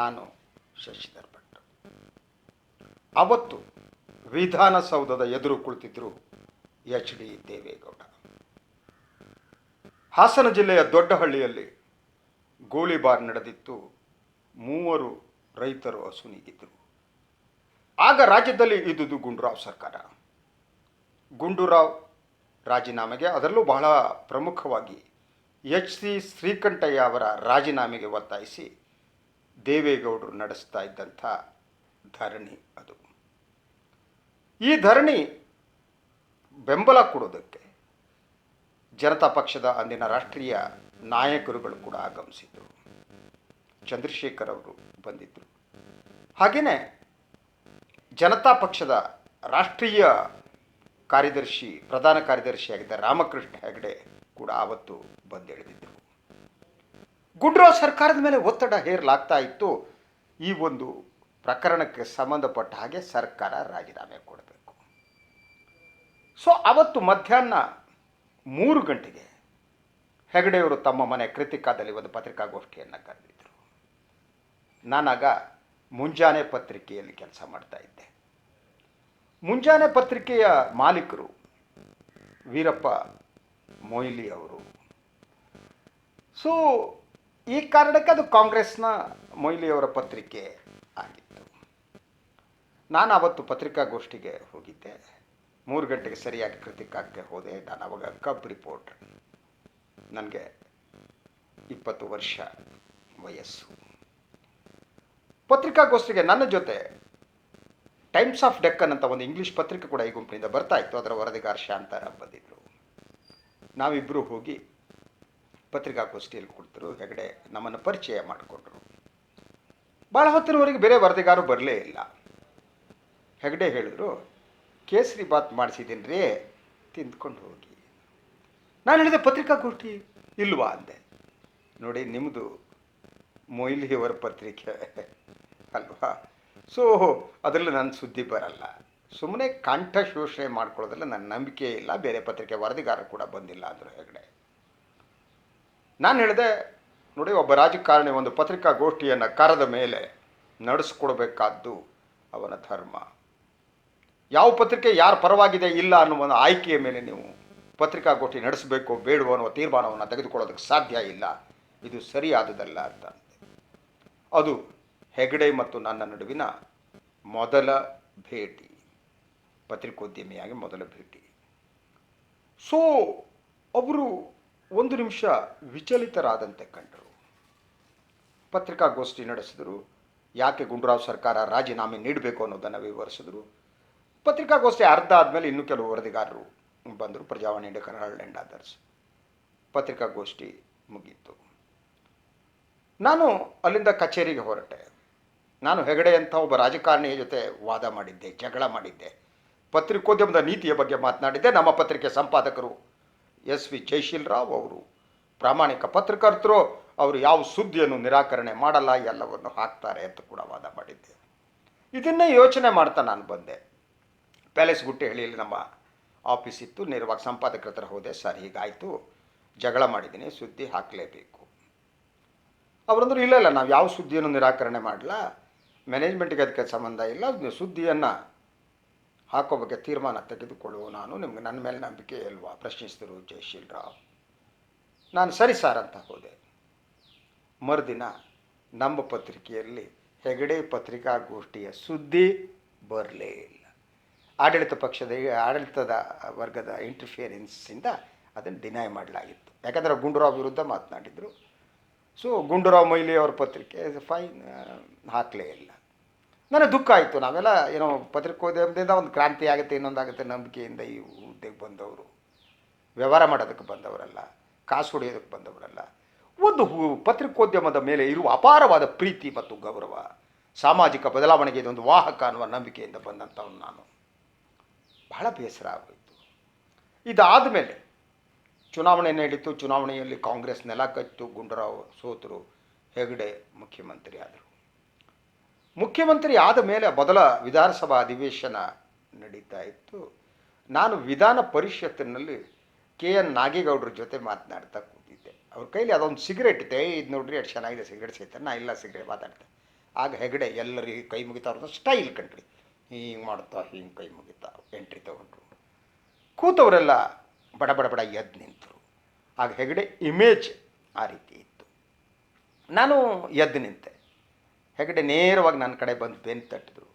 ನಾನು ಶಶಿಧರ್ ಭಟ್ ಅವತ್ತು ವಿಧಾನಸೌಧದ ಎದುರು ಕುಳಿತಿದ್ರು ಎಚ್ ಡಿ ದೇವೇಗೌಡ. ಹಾಸನ ಜಿಲ್ಲೆಯ ದೊಡ್ಡಹಳ್ಳಿಯಲ್ಲಿ ಗೋಳಿಬಾರ್ ನಡೆದಿತ್ತು. ಮೂವರು ರೈತರು ಅಸುನೀಗಿದ್ದರು ಆಗ ರಾಜ್ಯದಲ್ಲಿ ಇದ್ದುದು ಗುಂಡೂರಾವ್ ಸರ್ಕಾರ. ಗುಂಡೂರಾವ್ ರಾಜೀನಾಮೆಗೆ ಅದರಲ್ಲೂ ಬಹಳ ಪ್ರಮುಖವಾಗಿ ಎಚ್ ಸಿ ಶ್ರೀಕಂಠಯ್ಯ ಅವರ ರಾಜೀನಾಮೆಗೆ ಒತ್ತಾಯಿಸಿ ದೇವೇಗೌಡರು ನಡೆಸ್ತಾ ಇದ್ದಂಥ ಧರಣಿ ಅದು. ಈ ಧರಣಿ ಬೆಂಬಲ ಕೊಡೋದಕ್ಕೆ ಜನತಾ ಪಕ್ಷದ ಅಂದಿನ ರಾಷ್ಟ್ರೀಯ ನಾಯಕರುಗಳು ಕೂಡ ಆಗಮಿಸಿದರು. ಚಂದ್ರಶೇಖರ್ ಅವರು ಬಂದಿದ್ದರು ಹಾಗೆಯೇ ಜನತಾ ಪಕ್ಷದ ರಾಷ್ಟ್ರೀಯ ಕಾರ್ಯದರ್ಶಿ, ಪ್ರಧಾನ ಕಾರ್ಯದರ್ಶಿಯಾಗಿದ್ದ ರಾಮಕೃಷ್ಣ ಹೆಗಡೆ ಕೂಡ ಆವತ್ತು ಬಂದಿಳಿದಿದ್ದರು ಗುಂಡ್ರಾವ್ ಸರ್ಕಾರದ ಮೇಲೆ ಒತ್ತಡ ಹೇರಲಾಗ್ತಾ ಇತ್ತು. ಈ ಒಂದು ಪ್ರಕರಣಕ್ಕೆ ಸಂಬಂಧಪಟ್ಟ ಹಾಗೆ ಸರ್ಕಾರ ರಾಜೀನಾಮೆ ಕೊಡಬೇಕು. ಸೊ, ಅವತ್ತು ಮಧ್ಯಾಹ್ನ ಮೂರು ಗಂಟೆಗೆ ಹೆಗಡೆಯವರು ತಮ್ಮ ಮನೆ ಕೃತಿಕಾದಲ್ಲಿ ಒಂದು ಪತ್ರಿಕಾಗೋಷ್ಠಿಯನ್ನು ಕರೆದಿದ್ದರು ನಾನಾಗ ಮುಂಜಾನೆ ಪತ್ರಿಕೆಯಲ್ಲಿ ಕೆಲಸ ಮಾಡ್ತಾ ಇದ್ದೆ. ಮುಂಜಾನೆ ಪತ್ರಿಕೆಯ ಮಾಲೀಕರು ವೀರಪ್ಪ ಮೊಯ್ಲಿ ಅವರು. ಸೊ ಈ ಕಾರಣಕ್ಕೆ ಅದು ಕಾಂಗ್ರೆಸ್ನ ಮೊಯ್ಲಿಯವರ ಪತ್ರಿಕೆ ಆಗಿತ್ತು. ನಾನು ಅವತ್ತು ಪತ್ರಿಕಾಗೋಷ್ಠಿಗೆ ಹೋಗಿದ್ದೆ. ಮೂರು ಗಂಟೆಗೆ ಸರಿಯಾಗಿ ಕೃತಿಕಾಕ್ಕೆ ಹೋದೆ. ನಾನು ಅವಾಗ ಕಬ್ ರಿಪೋರ್ಟರ್. ನನಗೆ ಇಪ್ಪತ್ತು ವರ್ಷ ವಯಸ್ಸು. ಪತ್ರಿಕಾಗೋಷ್ಠಿಗೆ ನನ್ನ ಜೊತೆ ಟೈಮ್ಸ್ ಆಫ್ ಡೆಕ್ಕನ್ ಅಂತ ಒಂದು ಇಂಗ್ಲೀಷ್ ಪತ್ರಿಕೆ ಕೂಡ ಈ ಗುಂಪಿನಿಂದ ಬರ್ತಾ ಇತ್ತು. ಅದರ ವರದಿಗಾರ ಶಾಂತಾರಾಮ್ ಬಂದಿದ್ದರು ನಾವಿಬ್ಬರು ಹೋಗಿ ಪತ್ರಿಕಾಗೋಷ್ಠಿಯಲ್ಲಿ ಕೊಡ್ತರು ಹೆಗಡೆ ನಮ್ಮನ್ನು ಪರಿಚಯ ಮಾಡಿಕೊಂಡ್ರು. ಭಾಳ ಹೊತ್ತಿನವರೆಗೆ ಬೇರೆ ವರದಿಗಾರರು ಬರಲೇ ಇಲ್ಲ. ಹೆಗಡೆ ಹೇಳಿದ್ರು, ಕೇಸರಿ ಬಾತ್ ಮಾಡಿಸಿದ್ದೀನಿ ರೀ ತಿಂದ್ಕೊಂಡು ಹೋಗಿ. ನಾನು ಹೇಳಿದೆ, ಪತ್ರಿಕಾಗೋಷ್ಠಿ ಇಲ್ವಾ? ಅಂದೆ. ನೋಡಿ ನಿಮ್ಮದು ಮೊಯ್ಲಿಯವರ ಪತ್ರಿಕೆ ಅಲ್ವಾ? ಸೊ, ಅದರಲ್ಲಿ ನನ್ನ ಸುದ್ದಿ ಬರಲ್ಲ. ಸುಮ್ಮನೆ ಕಂಠ ಶೋಷಣೆ ಮಾಡ್ಕೊಳ್ಳೋದ್ರಲ್ಲಿ ನನ್ನ ನಂಬಿಕೆ ಇಲ್ಲ. ಬೇರೆ ಪತ್ರಿಕೆ ವರದಿಗಾರರು ಕೂಡ ಬಂದಿಲ್ಲ ಅಂದರು ಹೆಗಡೆ. ನಾನು ಹೇಳಿದೆ, ನೋಡಿ ಒಬ್ಬ ರಾಜಕಾರಣಿ ಒಂದು ಪತ್ರಿಕಾಗೋಷ್ಠಿಯನ್ನು ಕರೆದ ಮೇಲೆ ನಡೆಸ್ಕೊಡ್ಬೇಕಾದ್ದು ಅವನ ಧರ್ಮ. ಯಾವ ಪತ್ರಿಕೆ ಯಾರ ಪರವಾಗಿದೆ ಇಲ್ಲ ಅನ್ನುವ ಆಯ್ಕೆಯ ಮೇಲೆ ನೀವು ಪತ್ರಿಕಾಗೋಷ್ಠಿ ನಡೆಸಬೇಕು, ಬೇಡುವ ಅನ್ನುವ ತೀರ್ಮಾನವನ್ನು ತೆಗೆದುಕೊಳ್ಳೋದಕ್ಕೆ ಸಾಧ್ಯ ಇಲ್ಲ. ಇದು ಸರಿಯಾದುದಲ್ಲ ಅಂತ. ಅದು ಹೆಗಡೆ ಮತ್ತು ನನ್ನ ನಡುವಿನ ಮೊದಲ ಭೇಟಿ, ಪತ್ರಿಕೋದ್ಯಮಿಯಾಗಿ ಮೊದಲ ಭೇಟಿ. ಸೋ ಅವರು ಒಂದು ನಿಮಿಷ ವಿಚಲಿತರಾದಂತೆ ಕಂಡರು. ಪತ್ರಿಕಾಗೋಷ್ಠಿ ನಡೆಸಿದರು. ಯಾಕೆ ಗುಂಡೂರಾವ್ ಸರ್ಕಾರ ರಾಜೀನಾಮೆ ನೀಡಬೇಕು ಅನ್ನೋದನ್ನು ವಿವರಿಸಿದರು. ಪತ್ರಿಕಾಗೋಷ್ಠಿ ಅರ್ಧ ಆದಮೇಲೆ ಇನ್ನೂ ಕೆಲವು ವರದಿಗಾರರು ಬಂದರು. Prajavani India Kannada and others ಪತ್ರಿಕಾಗೋಷ್ಠಿ ಮುಗೀತು ನಾನು ಅಲ್ಲಿಂದ ಕಚೇರಿಗೆ ಹೊರಟೆ. ನಾನು ಹೆಗಡೆ ಅಂತ ಒಬ್ಬ ರಾಜಕಾರಣಿಯ ಜೊತೆ ವಾದ ಮಾಡಿದ್ದೆ, ಜಗಳ ಮಾಡಿದ್ದೆ. ಪತ್ರಿಕೋದ್ಯಮದ ನೀತಿಯ ಬಗ್ಗೆ ಮಾತನಾಡಿದ್ದೆ. ನಮ್ಮ ಪತ್ರಿಕೆ ಸಂಪಾದಕರು ಎಸ್ ವಿ ಜಯಶೀಲ್ ರಾವ್ ಅವರು. ಪ್ರಾಮಾಣಿಕ ಪತ್ರಕರ್ತರು, ಅವರು ಯಾವ ಸುದ್ದಿಯನ್ನು ನಿರಾಕರಣೆ ಮಾಡಲ್ಲ ಎಲ್ಲವನ್ನು ಹಾಕ್ತಾರೆ ಅಂತ ಕೂಡ ವಾದ ಮಾಡಿದ್ದೆ. ಇದನ್ನೇ ಯೋಚನೆ ಮಾಡ್ತಾ ನಾನು ಬಂದೆ. ಪ್ಯಾಲೇಸ್ ಗುಟ್ಟೆಹಳ್ಳಿಯಲ್ಲಿ ನಮ್ಮ ಆಫೀಸ್ ಇತ್ತು. ನೇರವಾಗಿ ಸಂಪಾದಕರ ಹತ್ರ ಹೋದೆ. ಸರ್, ಹೀಗಾಯಿತು. ಜಗಳ ಮಾಡಿದ್ದೀನಿ. ಸುದ್ದಿ ಹಾಕಲೇಬೇಕು. ಅವರಂದ್ರೆ ಇಲ್ಲ ಇಲ್ಲ, ನಾವು ಯಾವ ಸುದ್ದಿಯನ್ನು ನಿರಾಕರಣೆ ಮಾಡಲ್ಲ ಮ್ಯಾನೇಜ್ಮೆಂಟ್ಗೆ ಅದಕ್ಕೆ ಸಂಬಂಧ ಇಲ್ಲ. ಸುದ್ದಿಯನ್ನು ಹಾಕೋ ಬಗ್ಗೆ ತೀರ್ಮಾನ ತೆಗೆದುಕೊಳ್ಳುವ ನಾನು ನಿಮ್ಗೆ ನನ್ನ ಮೇಲೆ ನಂಬಿಕೆ ಇಲ್ವಾ? ಪ್ರಶ್ನಿಸಿದರು ಜಯಶೀಲ್ ರಾವ್ ನಾನು ಸರಿ ಸಾರ್ ಅಂತ ಹೋದೆ. ಮರುದಿನ ನಮ್ಮ ಪತ್ರಿಕೆಯಲ್ಲಿ ಹೆಗಡೆ ಪತ್ರಿಕಾಗೋಷ್ಠಿಯ ಸುದ್ದಿ ಬರಲೇ ಇಲ್ಲ. ಆಡಳಿತ ಪಕ್ಷದ, ಆಡಳಿತದ ವರ್ಗದ ಇಂಟರ್ಫಿಯರೆನ್ಸಿಂದ ಅದನ್ನು ಡಿನೈ ಮಾಡಲಾಗಿತ್ತು. ಯಾಕಂದರೆ ಗುಂಡೂರಾವ್ ವಿರುದ್ಧ ಮಾತನಾಡಿದರು. ಸೊ ಗುಂಡೂರಾವ್ ಮೊಯ್ಲಿ ಅವ್ರ ಪತ್ರಿಕೆ ಫೈನ್ ಹಾಕಲೇ ಇಲ್ಲ. ನನಗೆ ದುಃಖ ಆಯಿತು. ನಾವೆಲ್ಲ ಏನೋ ಪತ್ರಿಕೋದ್ಯಮದಿಂದ ಒಂದು ಕ್ರಾಂತಿ ಆಗುತ್ತೆ, ಇನ್ನೊಂದಾಗುತ್ತೆ ನಂಬಿಕೆಯಿಂದ ಈ ಹುದ್ದೆಗೆ ಬಂದವರು. ವ್ಯವಹಾರ ಮಾಡೋದಕ್ಕೆ ಬಂದವರಲ್ಲ, ಕಾಸು ಹೊಡೆಯೋದಕ್ಕೆ ಬಂದವರಲ್ಲ. ಒಂದು ಪತ್ರಿಕೋದ್ಯಮದ ಮೇಲೆ ಇರುವ ಅಪಾರವಾದ ಪ್ರೀತಿ ಮತ್ತು ಗೌರವ, ಸಾಮಾಜಿಕ ಬದಲಾವಣೆಗೆ ಇದೊಂದು ವಾಹಕ ಅನ್ನುವ ನಂಬಿಕೆಯಿಂದ ಬಂದಂಥವನು ನಾನು. ಬಹಳ ಬೇಸರ ಆಗೋಯಿತು. ಇದಾದ ಮೇಲೆ ಚುನಾವಣೆ ನಡೀತು. ಚುನಾವಣೆಯಲ್ಲಿ ಕಾಂಗ್ರೆಸ್ ನೆಲ ಕಚ್ಚಿತು ಗುಂಡೂರಾವ್ ಸೋತರು, ಹೆಗಡೆ ಮುಖ್ಯಮಂತ್ರಿ ಆದರು. ಮುಖ್ಯಮಂತ್ರಿ ಆದ ಮೇಲೆ ಮೊದಲ ವಿಧಾನಸಭಾ ಅಧಿವೇಶನ ನಡೀತಾ ಇತ್ತು. ನಾನು ವಿಧಾನ ಪರಿಷತ್ತಿನಲ್ಲಿ ಕೆ ಎನ್ ನಾಗೇಗೌಡರ ಜೊತೆ ಮಾತನಾಡ್ತಾ ಕೂತಿದ್ದೆ. ಅವ್ರ ಕೈಲಿ ಅದೊಂದು ಸಿಗರೇಟ್ ಇದೆ. ಇದು ನೋಡ್ರಿ ಎಷ್ಟು ಚೆನ್ನಾಗಿದೆ ಸಿಗರೇಟ್ ಸಹಿತ. ನಾ ಇಲ್ಲ ಸಿಗರೇಟ್ ಮಾತಾಡ್ತೆ. ಆಗ ಹೆಗಡೆ ಎಲ್ಲರಿಗೆ ಕೈ ಮುಗಿತಾ ಅವ್ರದ್ದು ಸ್ಟೈಲ್ ಕಂಡ್ರಿ. ಹಿಂಗೆ ಮಾಡ್ತಾ, ಹಿಂಗೆ ಕೈ ಮುಗಿತಾ, ಎಂಟ್ರಿ ತೊಗೊಂಡ್ರು. ಕೂತವರೆಲ್ಲ ಬಡ ಬಡ ಬಡ ಎದ್ದು ನಿಂತರು. ಆಗ ಹೆಗಡೆ, ಇಮೇಜ್ ಆ ರೀತಿ ಇತ್ತು. ನಾನು ಎದ್ದು ನಿಂತೆ. ಹೆಗಡೆ ನೇರವಾಗಿ ನನ್ನ ಕಡೆ ಬಂದು ಬೆನ್ನು ತಟ್ಟಿದ್ರು.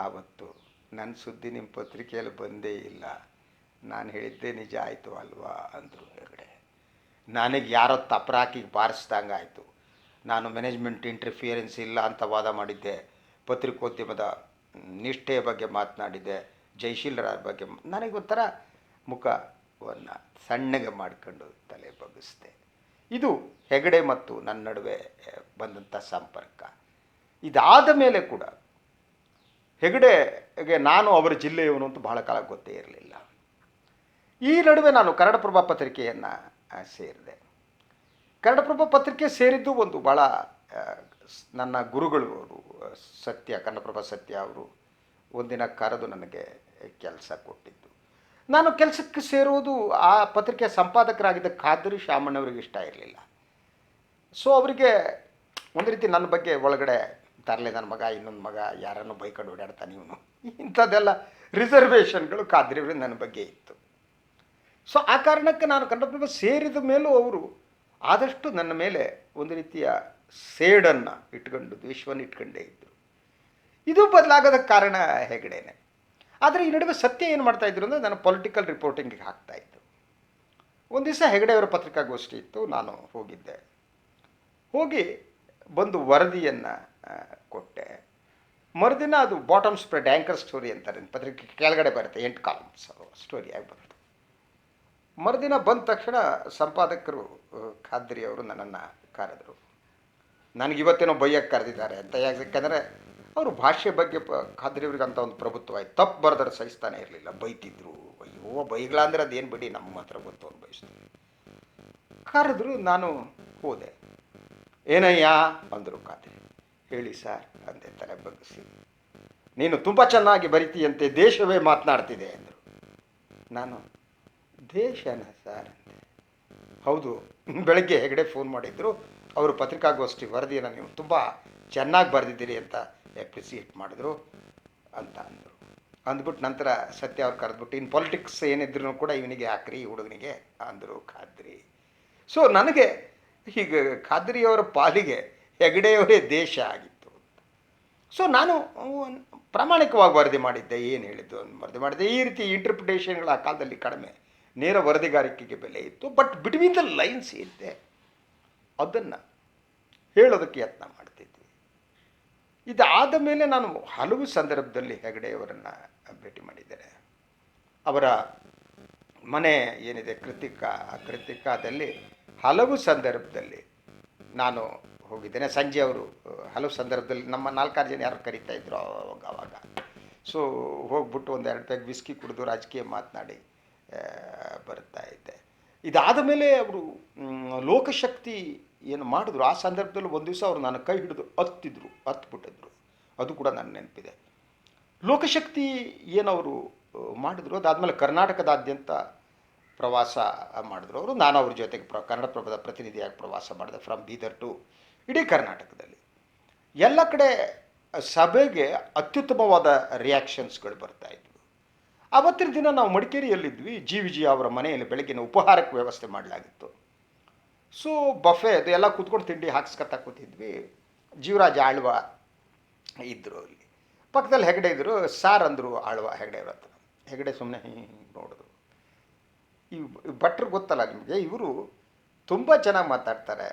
ಆವತ್ತು ನನ್ನ ಸುದ್ದಿ ನಿಮ್ಮ ಪತ್ರಿಕೆಯಲ್ಲಿ ಬಂದೇ ಇಲ್ಲ. ನಾನು ಹೇಳಿದ್ದೆ ನಿಜ ಆಯಿತು ಅಲ್ವಾ? ಅಂದರು ಹೆಗಡೆ. ನನಗೆ ಯಾರೋ ತಪ್ರಾಕಿ ಬಾರಿಸ್ದಂಗೆ ಆಯಿತು. ನಾನು ಮ್ಯಾನೇಜ್ಮೆಂಟ್ ಇಂಟರ್ಫಿಯರೆನ್ಸ್ ಇಲ್ಲ ಅಂತ ವಾದ ಮಾಡಿದ್ದೆ. ಪತ್ರಿಕೋದ್ಯಮದ ನಿಷ್ಠೆಯ ಬಗ್ಗೆ ಮಾತನಾಡಿದ್ದೆ. ಜಯಶೀಲರ ಬಗ್ಗೆ ನನಗೊಂಥರ ಮುಖವನ್ನು ಸಣ್ಣಗೆ ಮಾಡಿಕೊಂಡು ತಲೆ ಬಗ್ಗಿಸ್ದೆ. ಇದು ಹೆಗಡೆ ಮತ್ತು ನನ್ನ ನಡುವೆ ಬಂದಂಥ ಸಂಪರ್ಕ. ಇದಾದ ಮೇಲೆ ಕೂಡ ಹೆಗಡೆಗೆ ನಾನು ಅವರ ಜಿಲ್ಲೆಯವನು ಅಂತ ಬಹಳ ಕಾಲ ಗೊತ್ತೇ ಇರಲಿಲ್ಲ. ಈ ನಡುವೆ ನಾನು ಕನ್ನಡಪ್ರಭ ಪತ್ರಿಕೆಯನ್ನು ಸೇರಿದೆ. ಕನ್ನಡಪ್ರಭ ಪತ್ರಿಕೆ ಸೇರಿದ್ದು ಒಂದು ಭಾಳ ನನ್ನ ಗುರುಗಳು ಅವರು, ಸತ್ಯ ಕನ್ನಡಪ್ರಭ ಸತ್ಯ ಅವರು ಒಂದಿನ ಕರೆದು ನನಗೆ ಕೆಲಸ ಕೊಟ್ಟಿದ್ದು ನಾನು ಕೆಲಸಕ್ಕೆ ಸೇರುವುದು ಆ ಪತ್ರಿಕೆ ಸಂಪಾದಕರಾಗಿದ್ದ ಖಾದರಿ ಶಾಮಣ್ಣವರಿಗೆ ಇಷ್ಟ ಇರಲಿಲ್ಲ. ಸೊ ಅವರಿಗೆ ಒಂದು ರೀತಿ ನನ್ನ ಬಗ್ಗೆ ಒಳಗಡೆ ತರಲೆ, ನನ್ನ ಮಗ, ಇನ್ನೊಂದು ಮಗ, ಯಾರನ್ನು ಬೈಕೊಂಡು ಓಡಾಡ್ತಾನೆ ಇವನು ಇಂಥದ್ದೆಲ್ಲ ರಿಸರ್ವೇಷನ್ಗಳು ಖಾದ್ರಿಯವರು ನನ್ನ ಬಗ್ಗೆ ಇತ್ತು. ಸೊ ಆ ಕಾರಣಕ್ಕೆ ನಾನು ಕನ್ನಡಪ್ರಭ ಸೇರಿದ ಮೇಲೂ ಅವರು ಆದಷ್ಟು ನನ್ನ ಮೇಲೆ ಒಂದು ರೀತಿಯ ಸೇಡನ್ನು ಇಟ್ಕೊಂಡು, ದ್ವೇಷವನ್ನು ಇಟ್ಕೊಂಡೇ ಇದ್ದರು. ಇದು ಬದಲಾಗದ ಕಾರಣ ಹೆಗಡೆನೆ. ಆದರೆ ಈ ನಡುವೆ ಸತ್ಯ ಏನು ಮಾಡ್ತಾ ಇದ್ರು ಅಂದರೆ ನಾನು ಪೊಲಿಟಿಕಲ್ ರಿಪೋರ್ಟಿಂಗಿಗೆ ಹಾಕ್ತಾ ಇದ್ದು. ಒಂದು ದಿವಸ ಹೆಗಡೆಯವರ ಪತ್ರಿಕಾಗೋಷ್ಠಿ ಇತ್ತು, ನಾನು ಹೋಗಿದ್ದೆ. ಹೋಗಿ ಬಂದು ವರದಿಯನ್ನು ಕೊಟ್ಟೆ. ಮರುದಿನ ಅದು ಬಾಟಮ್ ಸ್ಪ್ರೆಡ್ ಆ್ಯಂಕರ್ ಸ್ಟೋರಿ ಅಂತಾರೆ, ಪತ್ರಿಕೆ ಕೆಳಗಡೆ ಬರುತ್ತೆ, ಎಂಟು ಕಾಲಮ್ಸ್ ಸ್ಟೋರಿ ಆಗಿ ಬಂತು. ಮರುದಿನ ಬಂದ ತಕ್ಷಣ ಸಂಪಾದಕರು ಖಾದ್ರಿ ಅವರು ನನ್ನನ್ನು ಕರೆದರು. ನನಗೆ ಇವತ್ತೇನೋ ಬೈಯಕ್ಕೆ ಕರೆದಿದ್ದಾರೆ ಅಂತ, ಯಾಕಂದರೆ ಅವರು ಭಾಷೆ ಬಗ್ಗೆ ಪ ಖಾದ್ರಿಯವ್ರಿಗೆ ಅಂತ ಒಂದು ಪ್ರಭುತ್ವ ಆಯ್ತು ತಪ್ಪು ಬರೆದ್ರೆ ಸಹಿಸ್ತಾನೆ ಇರಲಿಲ್ಲ. ಬೈತಿದ್ರು. ಅಯ್ಯೋ ಬೈಗ್ಲ ಅಂದ್ರೆ ಅದೇನು ಬಿಡಿ? ನಮ್ಮ ಮಾತ್ರ ಗೊತ್ತು ಅವ್ನು ಬಯಸ್ತು ಕರೆದ್ರು ನಾನು ಹೋದೆ. ಏನಯ್ಯ? ಅಂದರು ಖಾದ್ರಿ. ಹೇಳಿ ಸರ್ ಅಂದೆ ತಲೆ ಬಗ್ಗಿಸಿ. ನೀನು ತುಂಬ ಚೆನ್ನಾಗಿ ಬರಿತೀಯಂತೆ, ದೇಶವೇ ಮಾತನಾಡ್ತಿದೆ ಅಂದರು. ನಾನು, ದೇಶನ ಸರ್ ಅಂದೆ. ಹೌದು, ಬೆಳಗ್ಗೆ ಹೆಗಡೆ ಫೋನ್ ಮಾಡಿದ್ರು. ಅವರು ಪತ್ರಿಕಾಗೋಷ್ಠಿ ವರದಿಯನ್ನು ನೀವು ತುಂಬ ಚೆನ್ನಾಗಿ ಬರೆದಿದ್ದೀರಿ ಅಂತ ಎಪ್ರಿಸಿಯೇಟ್ ಮಾಡಿದ್ರು ಅಂತ ಅಂದರು. ಅಂದ್ಬಿಟ್ಟು ನಂತರ ಸತ್ಯ ಅವ್ರು ಕರೆದ್ಬಿಟ್ಟು ಇನ್ನು ಪೊಲಿಟಿಕ್ಸ್ ಏನಿದ್ರು ಕೂಡ ಇವನಿಗೆ ಹಾಕ್ರಿ, ಈ ಹುಡುಗನಿಗೆ, ಅಂದರು ಖಾದ್ರಿ. ಸೊ ನನಗೆ ಹೀಗೆ ಖಾದ್ರಿಯವರ ಪಾಲಿಗೆ ಹೆಗಡೆಯವರೇ ದೇಶ ಆಗಿತ್ತು ಸೊ ನಾನು ಪ್ರಾಮಾಣಿಕವಾಗಿ ವರದಿ ಮಾಡಿದ್ದೆ, ಏನು ಹೇಳಿದ್ದು ವರದಿ ಮಾಡಿದ್ದೆ. ಈ ರೀತಿ ಇಂಟರ್ಪ್ರಿಟೇಷನ್ಗಳು ಆ ಕಾಲದಲ್ಲಿ ಕಡಿಮೆ. ನೇರ ವರದಿಗಾರಿಕೆಗೆ ಬೆಲೆ ಇತ್ತು ಬಟ್ ಬಿಟ್ವೀನ್ ದ ಲೈನ್ಸ್ ಇದ್ದೆ. ಅದನ್ನು ಹೇಳೋದಕ್ಕೆ ಯತ್ನ ಮಾಡ್ತಿದ್ವಿ ಇದಾದ ಮೇಲೆ ನಾನು ಹಲವು ಸಂದರ್ಭದಲ್ಲಿ ಹೆಗಡೆಯವರನ್ನು ಭೇಟಿ ಮಾಡಿದ್ದೇನೆ. ಅವರ ಮನೆ ಏನಿದೆ, ಕೃತಿಕಾ, ಆ ಕೃತಿಕಾದಲ್ಲಿ ಹಲವು ಸಂದರ್ಭದಲ್ಲಿ ನಾನು ಹೋಗಿದ್ದೇನೆ. ಸಂಜೆ ಅವರು, ಹಲವು ಸಂದರ್ಭದಲ್ಲಿ ನಮ್ಮ ನಾಲ್ಕಾರು ಜನ ಯಾರು ಕರೀತಾ ಇದ್ರು ಅವಾಗ ಅವಾಗ. ಸೊ ಹೋಗ್ಬಿಟ್ಟು ಒಂದು ಎರಡು ಪ್ಯಾಕ್ ವಿಸ್ಕಿ ಕುಡಿದು ರಾಜಕೀಯ ಮಾತನಾಡಿ ಬರ್ತಾ ಇದ್ದೆ. ಇದಾದ ಮೇಲೆ ಅವರು ಲೋಕಶಕ್ತಿ ಏನು ಮಾಡಿದ್ರು, ಆ ಸಂದರ್ಭದಲ್ಲಿ ಒಂದು ದಿವಸ ಅವರು ನನ್ನ ಕೈ ಹಿಡಿದು ಹತ್ತಿದ್ರು ಹತ್ಬಿಟ್ಟಿದ್ರು ಅದು ಕೂಡ ನನ್ನ ನೆನಪಿದೆ. ಲೋಕಶಕ್ತಿ ಏನವರು ಮಾಡಿದ್ರು, ಅದಾದಮೇಲೆ ಕರ್ನಾಟಕದಾದ್ಯಂತ ಪ್ರವಾಸ ಮಾಡಿದ್ರು ಅವರು. ನಾನು ಅವ್ರ ಜೊತೆಗೆ ಪ್ರ ಕನ್ನಡಪ್ರಭದ ಪ್ರತಿನಿಧಿಯಾಗಿ ಪ್ರವಾಸ ಮಾಡಿದೆ ಫ್ರಮ್ ಬೀದರ್ ಟು ಇಡೀ ಕರ್ನಾಟಕದಲ್ಲಿ. ಎಲ್ಲ ಕಡೆ ಸಭೆಗೆ ಅತ್ಯುತ್ತಮವಾದ ರಿಯಾಕ್ಷನ್ಸ್ಗಳು ಬರ್ತಾ ಇದ್ವು. ಅವತ್ತಿನ ದಿನ ನಾವು ಮಡಿಕೇರಿಯಲ್ಲಿದ್ವಿ. ಜಿ ವಿಜಿ ಅವರ ಮನೆಯಲ್ಲಿ ಬೆಳಗ್ಗಿನ ಉಪಹಾರಕ್ಕೆ ವ್ಯವಸ್ಥೆ ಮಾಡಲಾಗಿತ್ತು. ಸೊ ಬಫೆ ಅದು ಎಲ್ಲ ಕೂತ್ಕೊಂಡು ತಿಂಡಿ ಹಾಕ್ಸ್ಕೊತಾ ಕೂತಿದ್ವಿ. ಜೀವರಾಜ ಆಳ್ವ ಇದ್ದರು ಅಲ್ಲಿ. ಪಕ್ಕದಲ್ಲಿ ಹೆಗಡೆ ಇದ್ದರು ಸಾರ್ ಅಂದರು ಆಳ್ವ ಹೆಗಡೆ ಹತ್ರ. ಹೆಗಡೆ ಸುಮ್ಮನೆ ಹಿಂಗೆ ನೋಡಿದ್ರು ಈ ಭಟ್ರು ಗೊತ್ತಲ್ಲ ನಿಮಗೆ, ಇವರು ತುಂಬ ಚೆನ್ನಾಗಿ ಮಾತಾಡ್ತಾರೆ.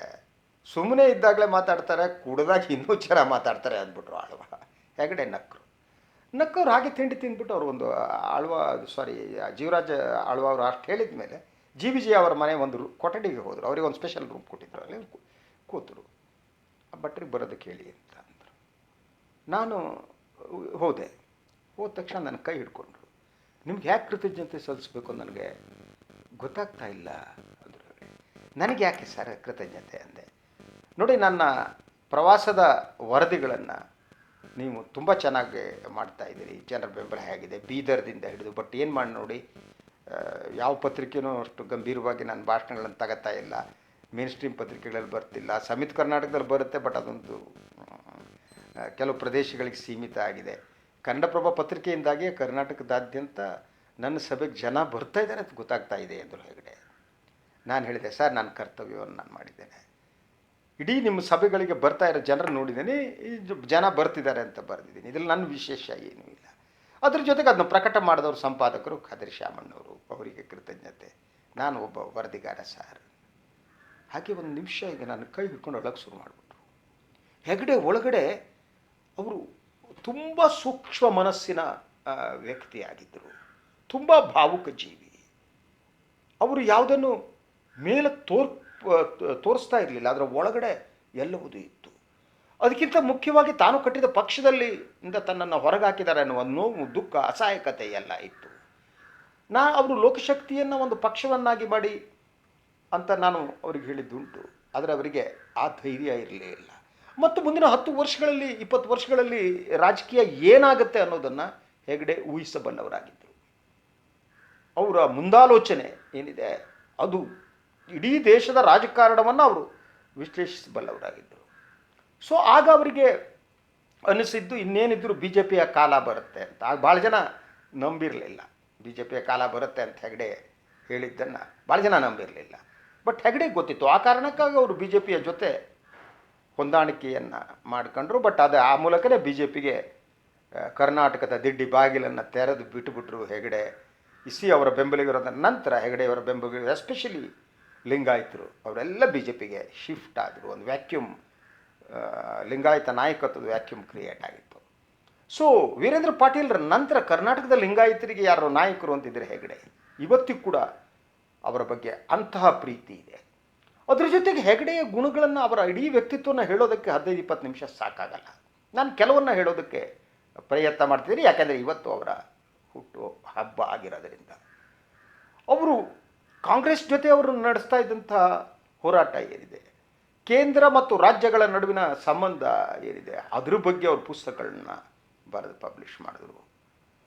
ಸುಮ್ಮನೆ ಇದ್ದಾಗಲೇ ಮಾತಾಡ್ತಾರೆ, ಕುಡ್ದಾಗ ಇನ್ನೂ ಚೆನ್ನಾಗಿ ಮಾತಾಡ್ತಾರೆ ಅಂದ್ಬಿಟ್ರು ಆಳ್ವ. ಹೆಗಡೆ ನಕ್ಕರು ನಕ್ಕವ್ರು ಹಾಗೆ ತಿಂಡಿ ತಿಂದ್ಬಿಟ್ಟು ಅವ್ರು ಒಂದು ಆಳ್ವ ಸಾರಿ ಜೀವರಾಜ ಆಳ್ವ ಅವರು ಅಷ್ಟು ಹೇಳಿದ ಮೇಲೆ ಜಿ ಬಿ ಜಿ ಅವರ ಮನೆ ಒಂದು ರೂ, ಕೊಠಡಿಗೆ ಹೋದರು. ಅವರಿಗೆ ಒಂದು ಸ್ಪೆಷಲ್ ರೂಮ್ ಕೊಟ್ಟಿದ್ರು. ಅಲ್ಲಿ ಕೂತರು. ಆ ಭಟ್ರಿಗೆ ಬರೋದು ಕೇಳಿ ಅಂತ ಅಂದರು. ನಾನು ಹೋದೆ. ಹೋದ ತಕ್ಷಣ ನನ್ನ ಕೈ ಹಿಡ್ಕೊಂಡ್ರು. ನಿಮ್ಗೆ ಯಾಕೆ ಕೃತಜ್ಞತೆ ಸಲ್ಲಿಸ್ಬೇಕು ನನಗೆ ಗೊತ್ತಾಗ್ತಾ ಇಲ್ಲ ಅಂದರು ನನಗೆ ಯಾಕೆ ಸರ್ ಕೃತಜ್ಞತೆ ಅಂದೆ. ನೋಡಿ, ನನ್ನ ಪ್ರವಾಸದ ವರದಿಗಳನ್ನು ನೀವು ತುಂಬ ಚೆನ್ನಾಗಿ ಮಾಡ್ತಾ ಇದ್ದೀರಿ. ಜನರ ಬೆಂಬಲ ಹೇಗಿದೆ. ಬೀದರ್ದಿಂದ ಹಿಡಿದು, ಬಟ್ ಏನು ಮಾಡಿ ನೋಡಿ ಯಾವ ಪತ್ರಿಕೆನೂ ಅಷ್ಟು ಗಂಭೀರವಾಗಿ ನನ್ನ ಭಾಷಣಗಳನ್ನು ತಗೋತಾ ಇಲ್ಲ. ಮೇನ್ ಸ್ಟ್ರೀಮ್ ಪತ್ರಿಕೆಗಳಲ್ಲಿ ಬರ್ತಿಲ್ಲ. ಸಮಿತ್ ಕರ್ನಾಟಕದಲ್ಲಿ ಬರುತ್ತೆ, ಬಟ್ ಅದೊಂದು ಕೆಲವು ಪ್ರದೇಶಗಳಿಗೆ ಸೀಮಿತ ಆಗಿದೆ. ಕನ್ನಡಪ್ರಭ ಪತ್ರಿಕೆಯಿಂದಾಗಿ ಕರ್ನಾಟಕದಾದ್ಯಂತ ನನ್ನ ಸಭೆಗೆ ಜನ ಬರ್ತಾ ಇದ್ದಾರೆ ಅಂತ ಗೊತ್ತಾಗ್ತಾ ಇದೆ ಎಂದರು ಹೆಗಡೆ. ನಾನು ಹೇಳಿದೆ, ಸರ್, ನನ್ನ ಕರ್ತವ್ಯವನ್ನು ನಾನು ಮಾಡಿದ್ದೇನೆ. ಇಡೀ ನಿಮ್ಮ ಸಭೆಗಳಿಗೆ ಬರ್ತಾ ಇರೋ ಜನರನ್ನು ನೋಡಿದ್ದೀನಿ. ಜನ ಬರ್ತಿದ್ದಾರೆ ಅಂತ ಬರೆದಿದ್ದೀನಿ. ಇದರಲ್ಲಿ ನನ್ನ ವಿಶೇಷ ಏನೂ ಇಲ್ಲ. ಅದ್ರ ಜೊತೆಗೆ ಅದನ್ನು ಪ್ರಕಟ ಮಾಡಿದವರು ಸಂಪಾದಕರು ಖಾದರ್ ಶ್ಯಾಮಣ್ಣವರು. ಅವರಿಗೆ ಕೃತಜ್ಞತೆ. ನಾನು ಒಬ್ಬ ವರದಿಗಾರ ಸರ್. ಹಾಗೆ ಒಂದು ನಿಮಿಷ ಈಗ ನನ್ನ ಕೈ ಹಿಡ್ಕೊಂಡು ಒಳಗೆ ಶುರು ಮಾಡಿಬಿಟ್ರು. ಹೆಗಡೆ ಒಳಗಡೆ ಅವರು ತುಂಬ ಸೂಕ್ಷ್ಮ ಮನಸ್ಸಿನ ವ್ಯಕ್ತಿಯಾಗಿದ್ದರು ತುಂಬ ಭಾವುಕ ಜೀವಿ. ಅವರು ಯಾವುದನ್ನು ಮೇಲೆ ತೋರ್ ತೋರಿಸ್ತಾ ಇರಲಿಲ್ಲ ಅದರ ಒಳಗಡೆ ಎಲ್ಲವುದು ಇತ್ತು. ಅದಕ್ಕಿಂತ ಮುಖ್ಯವಾಗಿ ತಾನು ಕಟ್ಟಿದ ಪಕ್ಷದಲ್ಲಿ ಇಂದ ತನ್ನನ್ನು ಹೊರಗಾಕಿದ್ದಾರೆ ಅನ್ನುವ ನೋವು, ದುಃಖ, ಅಸಹಾಯಕತೆ ಎಲ್ಲ ಇತ್ತು. ನಾ ಅವರು ಲೋಕಶಕ್ತಿಯನ್ನು ಒಂದು ಪಕ್ಷವನ್ನಾಗಿ ಮಾಡಿ ಅಂತ ನಾನು ಅವ್ರಿಗೆ ಹೇಳಿದ್ದುಂಟು. ಆದರೆ ಅವರಿಗೆ ಆ ಧೈರ್ಯ ಇರಲೇ ಇಲ್ಲ. ಮತ್ತು ಮುಂದಿನ ಹತ್ತು ವರ್ಷಗಳಲ್ಲಿ, ಇಪ್ಪತ್ತು ವರ್ಷಗಳಲ್ಲಿ ರಾಜಕೀಯ ಏನಾಗುತ್ತೆ ಅನ್ನೋದನ್ನು ಹೆಗಡೆ ಊಹಿಸಬಲ್ಲವರಾಗಿದ್ದರು ಅವರ ಮುಂದಾಲೋಚನೆ ಏನಿದೆ, ಅದು ಇಡೀ ದೇಶದ ರಾಜಕಾರಣವನ್ನು ಅವರು ವಿಶ್ಲೇಷಿಸಬಲ್ಲವರಾಗಿದ್ದರು ಸೊ ಆಗ ಅವರಿಗೆ ಅನಿಸಿದ್ದು ಇನ್ನೇನಿದ್ರು ಬಿ ಜೆ ಪಿಯ ಕಾಲ ಬರುತ್ತೆ ಅಂತ. ಆಗ ಭಾಳ ಜನ ನಂಬಿರಲಿಲ್ಲ. ಬಿ ಜೆ ಪಿಯ ಕಾಲ ಬರುತ್ತೆ ಅಂತ ಹೆಗಡೆ ಹೇಳಿದ್ದನ್ನು ಭಾಳ ಜನ ನಂಬಿರಲಿಲ್ಲ. ಬಟ್ ಹೆಗಡೆ ಗೊತ್ತಿತ್ತು. ಆ ಕಾರಣಕ್ಕಾಗಿ ಅವರು ಬಿ ಜೆ ಪಿಯ ಜೊತೆ ಹೊಂದಾಣಿಕೆಯನ್ನು ಮಾಡ್ಕೊಂಡ್ರು. ಬಟ್ ಅದು ಆ ಮೂಲಕನೇ ಬಿ ಜೆ ಪಿಗೆ ಕರ್ನಾಟಕದ ದಿಡ್ಡಿ ಬಾಗಿಲನ್ನು ತೆರೆದು ಬಿಟ್ಟುಬಿಟ್ರು ಹೆಗಡೆ. ಇಸಿ ಅವರ ಬೆಂಬಲಿಗರಾದ ನಂತರ ಹೆಗಡೆಯವರ ಬೆಂಬಲಿಗರು ಎಸ್ಪೆಷಲಿ ಲಿಂಗಾಯತರು, ಅವರೆಲ್ಲ ಬಿ ಜೆ ಪಿಗೆ ಶಿಫ್ಟ್ ಆದರು. ಒಂದು ವ್ಯಾಕ್ಯೂಮ್ ಲಿಂಗಾಯತ ನಾಯಕತ್ವದ ವ್ಯಾಕ್ಯೂಮ್ ಕ್ರಿಯೇಟ್ ಆಗಿತ್ತು. ಸೊ ವೀರೇಂದ್ರ ಪಾಟೀಲ್ರ ನಂತರ ಕರ್ನಾಟಕದ ಲಿಂಗಾಯತರಿಗೆ ಯಾರು ನಾಯಕರು ಅಂತಿದ್ರೆ ಹೆಗಡೆ. ಇವತ್ತಿಗೂ ಕೂಡ ಅವರ ಬಗ್ಗೆ ಅಂತಹ ಪ್ರೀತಿ ಇದೆ. ಅದ್ರ ಜೊತೆಗೆ ಹೆಗಡೆಯ ಗುಣಗಳನ್ನು ಅವರ ಇಡೀ ವ್ಯಕ್ತಿತ್ವನ ಹೇಳೋದಕ್ಕೆ ಹದಿನೈದು ಇಪ್ಪತ್ತು ನಿಮಿಷ ಸಾಕಾಗಲ್ಲ. ನಾನು ಕೆಲವನ್ನ ಹೇಳೋದಕ್ಕೆ ಪ್ರಯತ್ನ ಮಾಡ್ತಿದ್ದೀನಿ. ಯಾಕಂದರೆ ಇವತ್ತು ಅವರ ಹುಟ್ಟು ಹಬ್ಬ ಆಗಿರೋದರಿಂದ. ಅವರು ಕಾಂಗ್ರೆಸ್ ಜೊತೆ ಅವರು ನಡೆಸ್ತಾ ಇದ್ದಂಥ ಹೋರಾಟ ಏನಿದೆ? ಕೇಂದ್ರ ಮತ್ತು ರಾಜ್ಯಗಳ ನಡುವಿನ ಸಂಬಂಧ ಏನಿದೆ? ಅದ್ರ ಬಗ್ಗೆ ಅವ್ರ ಪುಸ್ತಕಗಳನ್ನ ಬರೆದು ಪಬ್ಲಿಷ್ ಮಾಡಿದ್ರು.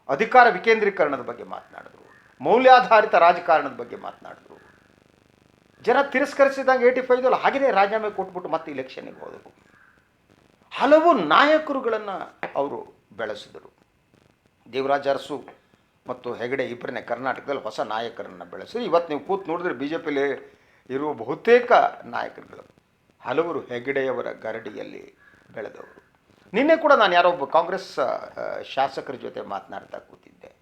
ಅಧಿಕಾರ ವಿಕೇಂದ್ರೀಕರಣದ ಬಗ್ಗೆ ಮಾತನಾಡಿದ್ರು. ಮೌಲ್ಯಾಧಾರಿತ ರಾಜಕಾರಣದ ಬಗ್ಗೆ ಮಾತನಾಡಿದ್ರು. ಜನ ತಿರಸ್ಕರಿಸಿದಂಗೆ ಏಯ್ಟಿ ಫೈವ್ದಲ್ಲಿ ಹಾಗೆಯೇ ರಾಜೀನಾಮೆ ಕೊಟ್ಬಿಟ್ಟು ಮತ್ತೆ ಇಲೆಕ್ಷನ್ನಿಗೆ ಹೋದರು. ಹಲವು ನಾಯಕರುಗಳನ್ನು ಅವರು ಬೆಳೆಸಿದರು. ದೇವರಾಜ ಅರಸು ಮತ್ತು ಹೆಗಡೆ ಇಬ್ಬರನ್ನೇ ಕರ್ನಾಟಕದಲ್ಲಿ ಹೊಸ ನಾಯಕರನ್ನು ಬೆಳೆಸಿದ್ರು. ಇವತ್ತು ನೀವು ಕೂತು ನೋಡಿದ್ರೆ ಬಿ ಜೆ ಪಿಲಿ ಇರುವ ಬಹುತೇಕ ನಾಯಕರುಗಳು. ಹಲವರು ಹೆಗಡೆಯವರ ಗರಡಿಯಲ್ಲಿ ಬೆಳೆದವರು. ನಿನ್ನೆ ಕೂಡ ನಾನು ಯಾರೋ ಒಬ್ಬ ಕಾಂಗ್ರೆಸ್ ಶಾಸಕರ ಜೊತೆ ಮಾತನಾಡ್ತಾ ಕೂತಿದ್ದೆ.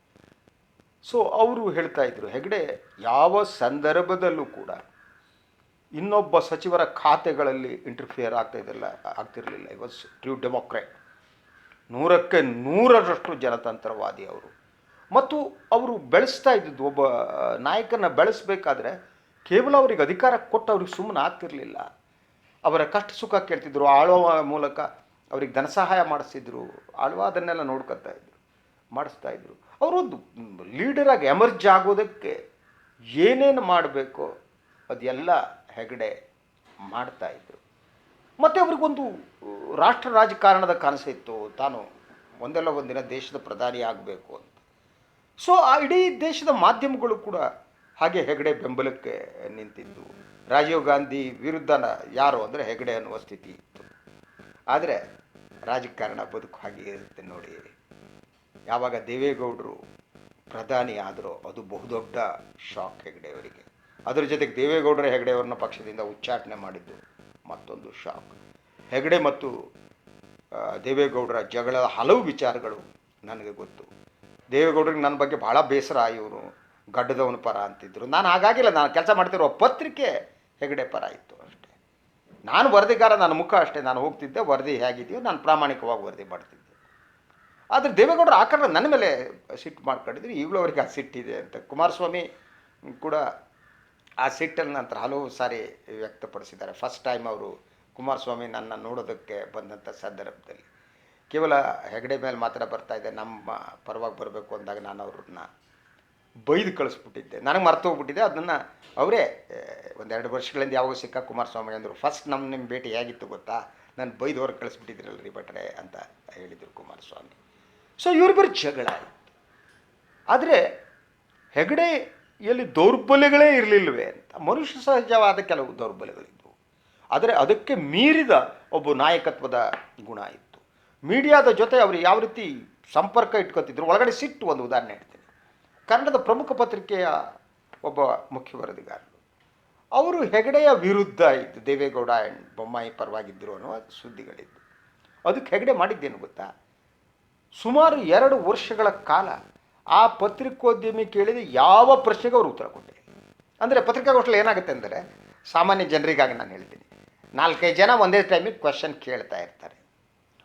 ಸೊ ಅವರು ಹೇಳ್ತಾ ಇದ್ರು, ಹೆಗಡೆ, ಯಾವ ಸಂದರ್ಭದಲ್ಲೂ ಕೂಡ ಇನ್ನೊಬ್ಬ ಸಚಿವರ ಖಾತೆಗಳಲ್ಲಿ ಇಂಟರ್ಫಿಯರ್ ಆಗ್ತಾ ಇದ್ದಿಲ್ಲ ಆಗ್ತಿರಲಿಲ್ಲ. ಇ ವಾಸ್ ಟ್ರೂ ಡೆಮೊಕ್ರೆಟ್ ನೂರಕ್ಕೆ ನೂರರಷ್ಟು ಜನತಂತ್ರವಾದಿ ಅವರು. ಮತ್ತು ಅವರು ಬೆಳೆಸ್ತಾ ಇದ್ದಿದ್ದು, ಒಬ್ಬ ನಾಯಕನ ಬೆಳೆಸಬೇಕಾದ್ರೆ ಕೇವಲ ಅವರಿಗೆ ಅಧಿಕಾರ ಕೊಟ್ಟು ಅವ್ರಿಗೆ ಸುಮ್ಮನೆ ಆಗ್ತಿರಲಿಲ್ಲ. ಅವರ ಕಷ್ಟ ಸುಖ ಕೇಳ್ತಿದ್ರು, ಆಳುವ ಮೂಲಕ ಅವ್ರಿಗೆ ಧನ ಸಹಾಯ ಮಾಡಿಸ್ತಿದ್ರು, ಆಳ್ವಾದನ್ನೆಲ್ಲ ನೋಡ್ಕೊತಾ ಇದ್ರು, ಮಾಡಿಸ್ತಾ ಇದ್ರು. ಅವರೊಂದು ಲೀಡರಾಗಿ ಎಮರ್ಜ್ ಆಗೋದಕ್ಕೆ ಏನೇನು ಮಾಡಬೇಕೋ ಅದೆಲ್ಲ ಹೆಗಡೆ ಮಾಡ್ತಾ ಇದ್ರು. ಮತ್ತು ಅವ್ರಿಗೊಂದು, ರಾಷ್ಟ್ರ ರಾಜಕಾರಣದ ಕನಸಿತ್ತು ತಾನು ಒಂದಲ್ಲ ಒಂದಿನ ದೇಶದ ಪ್ರಧಾನಿ ಆಗಬೇಕು ಅಂತ. ಸೊ ಆ ಇಡೀ ದೇಶದ ಮಾಧ್ಯಮಗಳು ಕೂಡ ಹಾಗೆ ಹೆಗಡೆ ಬೆಂಬಲಕ್ಕೆ ನಿಂತಿದ್ದು. ರಾಜೀವ್ ಗಾಂಧಿ ವಿರುದ್ಧ ಯಾರು ಅಂದರೆ ಹೆಗಡೆ ಅನ್ನುವ ಸ್ಥಿತಿ ಇತ್ತು. ಆದರೆ ರಾಜಕಾರಣ ಬದುಕು ಹಾಗೆ ಇರುತ್ತೆ ನೋಡಿ. ಯಾವಾಗ ದೇವೇಗೌಡರು ಪ್ರಧಾನಿ ಆದರೂ ಅದು ಬಹುದೊಡ್ಡ ಶಾಕ್ ಹೆಗಡೆಯವರಿಗೆ ಅದರ ಜೊತೆಗೆ ದೇವೇಗೌಡರ ಹೆಗಡೆಯವ್ರನ್ನ ಪಕ್ಷದಿಂದ ಉಚ್ಚಾಟನೆ ಮಾಡಿದ್ದು ಮತ್ತೊಂದು ಶಾಕ್. ಹೆಗಡೆ ಮತ್ತು ದೇವೇಗೌಡರ ಜಗಳ ಹಲವು ವಿಚಾರಗಳು ನನಗೆ ಗೊತ್ತು. ದೇವೇಗೌಡರಿಗೆ ನನ್ನ ಬಗ್ಗೆ ಭಾಳ ಬೇಸರ ಇವರು. ಗಡ್ಡದವನ ಪರ ಅಂತಿದ್ರು. ನಾನು ಹಾಗಾಗಿಲ್ಲ, ನಾನು ಕೆಲಸ ಮಾಡ್ತಿರೋ ಪತ್ರಿಕೆ ಹೆಗಡೆ ಪರ ಇತ್ತು ಅಷ್ಟೇ. ನಾನು ವರದಿಗಾರ, ನನ್ನ ಮುಖ ಅಷ್ಟೇ, ನಾನು ಹೋಗ್ತಿದ್ದೆ, ವರದಿ ಹೇಗಿದೆಯೋ, ನಾನು ಪ್ರಾಮಾಣಿಕವಾಗಿ ವರದಿ ಮಾಡ್ತಿದ್ದೆ. ಆದರೆ ದೇವೇಗೌಡರು ಆ ಕಾರಣ ನನ್ನ ಮೇಲೆ ಸಿಟ್ಟು ಮಾಡ್ಕೊಂಡಿದ್ರು, ಈಗಲೂ ಅವರಿಗೆ ಆ ಸಿಟ್ಟಿದೆ ಅಂತ. ಕುಮಾರಸ್ವಾಮಿ ಕೂಡ ಆ ಸಿಟ್ಟಲ್ಲಿ ನಂತರ ಹಲವು ಸಾರಿ ವ್ಯಕ್ತಪಡಿಸಿದ್ದಾರೆ. ಫಸ್ಟ್ ಟೈಮ್ ಅವರು ಕುಮಾರಸ್ವಾಮಿ ನನ್ನ ನೋಡೋದಕ್ಕೆ ಬಂದಂಥ ಸಂದರ್ಭದಲ್ಲಿ. ಕೇವಲ ಹೆಗಡೆ ಮೇಲೆ ಮಾತ್ರ ಬರ್ತಾ ಇದೆ, ನಮ್ಮ ಪರವಾಗಿ ಬರಬೇಕು ಅಂದಾಗ ನಾನು ಅವ್ರನ್ನ ಬೈದು ಕಳಿಸ್ಬಿಟ್ಟಿದ್ದೆ. ನನಗೆ ಮರ್ತು ಹೋಗ್ಬಿಟ್ಟಿದ್ದೆ ಅದನ್ನು ಅವರೇ ಒಂದೆರಡು ವರ್ಷಗಳಿಂದ ಯಾವಾಗ ಸಿಕ್ಕ ಕುಮಾರಸ್ವಾಮಿ ಅಂದರು, ಫಸ್ಟ್ ನಮ್ಮ ನಿಮ್ಮ ಭೇಟಿ ಹೇಗಿತ್ತು ಗೊತ್ತಾ? ನಾನು ಬೈದು ಹೊರಗೆ ಕಳಿಸ್ಬಿಟ್ಟಿದ್ರಲ್ರಿ ಭಟ್ರೆ, ಅಂತ ಹೇಳಿದರು ಕುಮಾರಸ್ವಾಮಿ. ಸೊ ಇವ್ರಿಬ್ಬರು ಜಗಳ ಆಯಿತು. ಆದರೆ ಹೆಗಡೆ ಎಲ್ಲಿ ದೌರ್ಬಲ್ಯಗಳೇ ಇರಲಿಲ್ಲವೇ ಅಂತ. ಮನುಷ್ಯ ಸಹಜವಾದ ಕೆಲವು ದೌರ್ಬಲ್ಯಗಳಿದ್ದವು ಆದರೆ ಅದಕ್ಕೆ ಮೀರಿದ ಒಬ್ಬ ನಾಯಕತ್ವದ ಗುಣ ಇತ್ತು. ಮೀಡಿಯಾದ ಜೊತೆ ಅವರು ಯಾವ ರೀತಿ ಸಂಪರ್ಕ ಇಟ್ಕೊತಿದ್ರು, ಒಳಗಡೆ ಸಿಟ್ಟು ಒಂದು ಉದಾಹರಣೆ ಕನ್ನಡದ ಪ್ರಮುಖ ಪತ್ರಿಕೆಯ ಒಬ್ಬ ಮುಖ್ಯ ವರದಿಗಾರರು. ಅವರು ಹೆಗಡೆಯ ವಿರುದ್ಧ ಇದ್ದು ದೇವೇಗೌಡ ಆ್ಯಂಡ್ ಬೊಮ್ಮಾಯಿ ಪರವಾಗಿದ್ದರು ಅನ್ನುವ ಸುದ್ದಿಗಳಿದ್ದು ಅದಕ್ಕೆ ಹೆಗಡೆ ಮಾಡಿದ್ದೇನು ಗೊತ್ತಾ? ಸುಮಾರು ಎರಡು ವರ್ಷಗಳ ಕಾಲ ಆ ಪತ್ರಿಕೋದ್ಯಮಿ ಕೇಳಿದ ಯಾವ ಪ್ರಶ್ನೆಗೆ ಅವರು ಉತ್ತರ ಕೊಟ್ಟಿಲ್ಲ. ಅಂದರೆ ಪತ್ರಿಕಾಗೋಷ್ಠಿಯಲ್ಲಿ ಏನಾಗುತ್ತೆ ಅಂದರೆ, ಸಾಮಾನ್ಯ ಜನರಿಗಾಗಿ ನಾನು ಹೇಳ್ತೀನಿ. ನಾಲ್ಕೈದು ಜನ ಒಂದೇ ಟೈಮಿಗೆ ಕ್ವಶನ್ ಕೇಳ್ತಾ ಇರ್ತಾರೆ.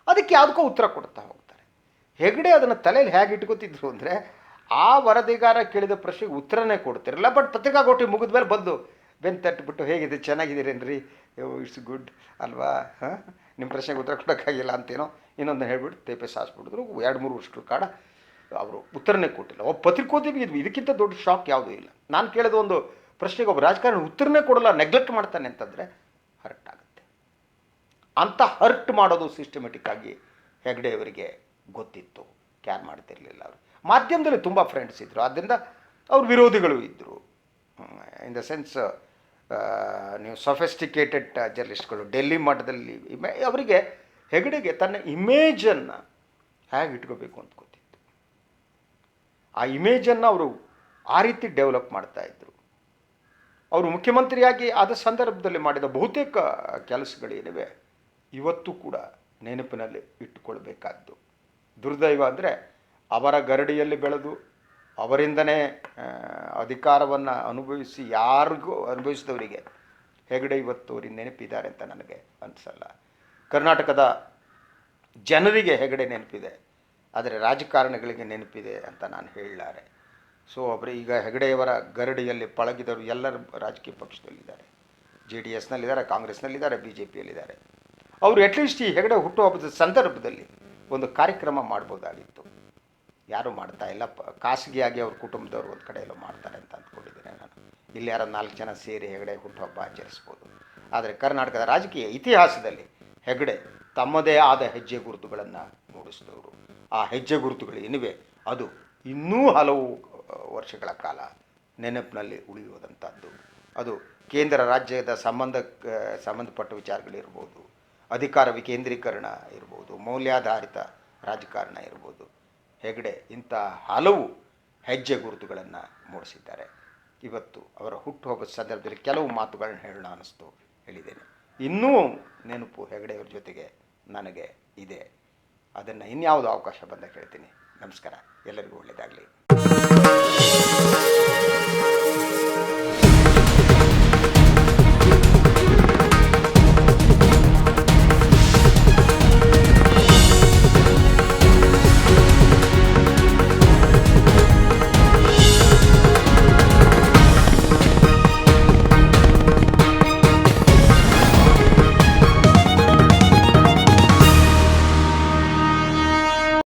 ಅದಕ್ಕೆ ಯಾವುದಕ್ಕೂ ಉತ್ತರ ಕೊಡ್ತಾ ಹೋಗ್ತಾರೆ. ಹೆಗಡೆ ಅದನ್ನು ತಲೆಯಲ್ಲಿ ಹೇಗೆ ಇಟ್ಕೋತಿದ್ರು ಅಂದರೆ ಆ ವರದಿಗಾರ ಕೇಳಿದ ಪ್ರಶ್ನೆಗೆ ಉತ್ತರನೇ ಕೊಡ್ತಿರಲ್ಲ ಬಟ್ ಪತ್ರಿಕಾಗೋಟಿ ಮುಗಿದ ಮೇಲೆ ಬಂದು ಬೆನ್ ತಟ್ಟಿಬಿಟ್ಟು ಹೇಗಿದೆ? ಚೆನ್ನಾಗಿದ್ದೀರೇನ್ರಿ? ಇಟ್ಸ್ ಗುಡ್ ಅಲ್ವಾ? ಹಾಂ? ನಿಮ್ಮ ಪ್ರಶ್ನೆಗೆ ಉತ್ತರ ಕೊಡೋಕ್ಕಾಗಿಲ್ಲ ಅಂತೇನೋ? ಇನ್ನೊಂದು ಹೇಳ್ಬಿಟ್ಟು ತೇಪೆ ಸಾಸ್ಬಿಟ್ಟಿದ್ರು ಎರಡು ಮೂರು ವರ್ಷಗಳ ಕಾಲ ಅವರು ಉತ್ತರನೇ ಕೊಟ್ಟಿಲ್ಲ. ಒಬ್ಬ ಪತ್ರಿಕೋದ್ಯಮಿ ಇದ್ವಿ ಇದಕ್ಕಿಂತ ದೊಡ್ಡ ಶಾಕ್ ಯಾವುದೂ ಇಲ್ಲ. ನಾನು ಕೇಳಿದ ಒಂದು ಪ್ರಶ್ನೆಗೆ ಒಬ್ಬ ರಾಜಕಾರಣಿ ಉತ್ತರನೇ ಕೊಡಲ್ಲ ನೆಗ್ಲೆಕ್ಟ್ ಮಾಡ್ತಾನೆ ಅಂತಂದರೆ ಹರ್ಟ್ ಆಗುತ್ತೆ. ಅಂತ ಹರ್ಟ್ ಮಾಡೋದು ಸಿಸ್ಟಮೆಟಿಕ್ಕಾಗಿ ಹೆಗ್ಡೆಯವರಿಗೆ ಗೊತ್ತಿತ್ತು. ಕ್ಯಾರ್ ಮಾಡ್ತಿರಲಿಲ್ಲ ಅವರು. ಮಾಧ್ಯಮದಲ್ಲಿ ತುಂಬ ಫ್ರೆಂಡ್ಸ್ ಇದ್ದರು ಆದ್ದರಿಂದ ಅವ್ರ ವಿರೋಧಿಗಳು ಇದ್ದರು ಇನ್ ದ ಸೆನ್ಸ್ ನೀವು ಸೊಫೆಸ್ಟಿಕೇಟೆಡ್ ಜರ್ನಲಿಸ್ಟ್ಗಳು ಡೆಲ್ಲಿ ಮಟ್ಟದಲ್ಲಿ ಅವರಿಗೆ ಹೆಗಡೆಗೆ ತನ್ನ ಇಮೇಜನ್ನು ಹೇಗೆ ಇಟ್ಕೋಬೇಕು ಅಂತ ಗೊತ್ತಿತ್ತು. ಆ ಇಮೇಜನ್ನು ಅವರು ಆ ರೀತಿ ಡೆವಲಪ್ ಮಾಡ್ತಾ ಇದ್ದರು ಅವರು ಮುಖ್ಯಮಂತ್ರಿಯಾಗಿ ಆದ ಸಂದರ್ಭದಲ್ಲಿ ಮಾಡಿದ ಬಹುತೇಕ ಕೆಲಸಗಳೇನಿವೆ ಇವತ್ತು ಕೂಡ ನೆನಪಿನಲ್ಲಿ ಇಟ್ಟುಕೊಳ್ಬೇಕಾದ್ದು ದುರ್ದೈವ ಅಂದರೆ ಅವರ ಗರಡಿಯಲ್ಲಿ ಬೆಳೆದು ಅವರಿಂದನೇ ಅಧಿಕಾರವನ್ನು ಅನುಭವಿಸಿ ಯಾರಿಗೂ ಅನುಭವಿಸಿದವರಿಗೆ ಹೆಗಡೆ ಇವತ್ತು ಅವರಿಗೆ ನೆನಪಿದ್ದಾರೆ ಅಂತ ನನಗೆ ಅನಿಸಲ್ಲ. ಕರ್ನಾಟಕದ ಜನರಿಗೆ ಹೆಗಡೆ ನೆನಪಿದೆ, ಆದರೆ ರಾಜಕಾರಣಿಗಳಿಗೆ ನೆನಪಿದೆ ಅಂತ ನಾನು ಹೇಳಲಾರೆ. ಸೊ ಒಬ್ಬರು ಈಗ ಹೆಗಡೆಯವರ ಗರಡಿಯಲ್ಲಿ ಪಳಗಿದವರು ಎಲ್ಲರೂ ರಾಜಕೀಯ ಪಕ್ಷದಲ್ಲಿದ್ದಾರೆ. ಜೆ ಡಿ ಎಸ್ನಲ್ಲಿದ್ದಾರೆ, ಕಾಂಗ್ರೆಸ್ನಲ್ಲಿದ್ದಾರೆ, ಬಿ ಜೆ ಪಿಯಲ್ಲಿದ್ದಾರೆ. ಅವರು ಅಟ್ಲೀಸ್ಟ್ ಈ ಹೆಗಡೆ ಹುಟ್ಟುಹಬ್ಬದ ಸಂದರ್ಭದಲ್ಲಿ ಒಂದು ಕಾರ್ಯಕ್ರಮ ಮಾಡ್ಬೋದಾಗಿತ್ತು. ಯಾರೂ ಮಾಡ್ತಾ ಇಲ್ಲ. ಖಾಸಗಿಯಾಗಿ ಅವ್ರ ಕುಟುಂಬದವ್ರು ಒಂದು ಕಡೆ ಮಾಡ್ತಾರೆ ಅಂತ ಅಂದ್ಕೊಂಡಿದ್ದೀನಿ ನಾನು. ಇಲ್ಲಿ ಯಾರೋ ನಾಲ್ಕು ಜನ ಸೇರಿ ಹೆಗಡೆ, ಹುಟ್ಟುಹಬ್ಬ ಆಚರಿಸ್ಬೋದು. ಆದರೆ ಕರ್ನಾಟಕದ ರಾಜಕೀಯ ಇತಿಹಾಸದಲ್ಲಿ ಹೆಗಡೆ ತಮ್ಮದೇ ಆದ ಹೆಜ್ಜೆ ಗುರುತುಗಳನ್ನು ಮೂಡಿಸಿದವರು. ಆ ಹೆಜ್ಜೆ ಗುರುತುಗಳು ಏನಿವೆ? ಅದು ಇನ್ನೂ ಹಲವು ವರ್ಷಗಳ ಕಾಲ ನೆನಪಿನಲ್ಲಿ ಉಳಿಯುವುದಂಥದ್ದು ಅದು ಕೇಂದ್ರ ರಾಜ್ಯದ ಸಂಬಂಧ ಸಂಬಂಧಪಟ್ಟ ವಿಚಾರಗಳಿರ್ಬೋದು ಅಧಿಕಾರ ವಿಕೇಂದ್ರೀಕರಣ ಇರ್ಬೋದು. ಮೌಲ್ಯಾಧಾರಿತ ರಾಜಕಾರಣ ಇರ್ಬೋದು. ಹೆಗಡೆ ಇಂಥ ಹಲವು ಹೆಜ್ಜೆ ಗುರುತುಗಳನ್ನು ಮೂಡಿಸಿದ್ದಾರೆ. ಇವತ್ತು ಅವರ ಹುಟ್ಟುಹಬ್ಬದ ಸಂದರ್ಭದಲ್ಲಿ ಕೆಲವು ಮಾತುಗಳನ್ನ ಹೇಳೋಣ ಅನ್ನಿಸ್ತು, ಹೇಳಿದ್ದೇನೆ. ಇನ್ನೂ ನೆನಪು ಹೆಗಡೆಯವರ ಜೊತೆಗೆ ನನಗೆ ಇದೆ. ಅದನ್ನು ಇನ್ಯಾವುದು ಅವಕಾಶ ಬಂದಾಗ ಹೇಳ್ತೀನಿ. ನಮಸ್ಕಾರ. ಎಲ್ಲರಿಗೂ ಒಳ್ಳೆಯದಾಗಲಿ.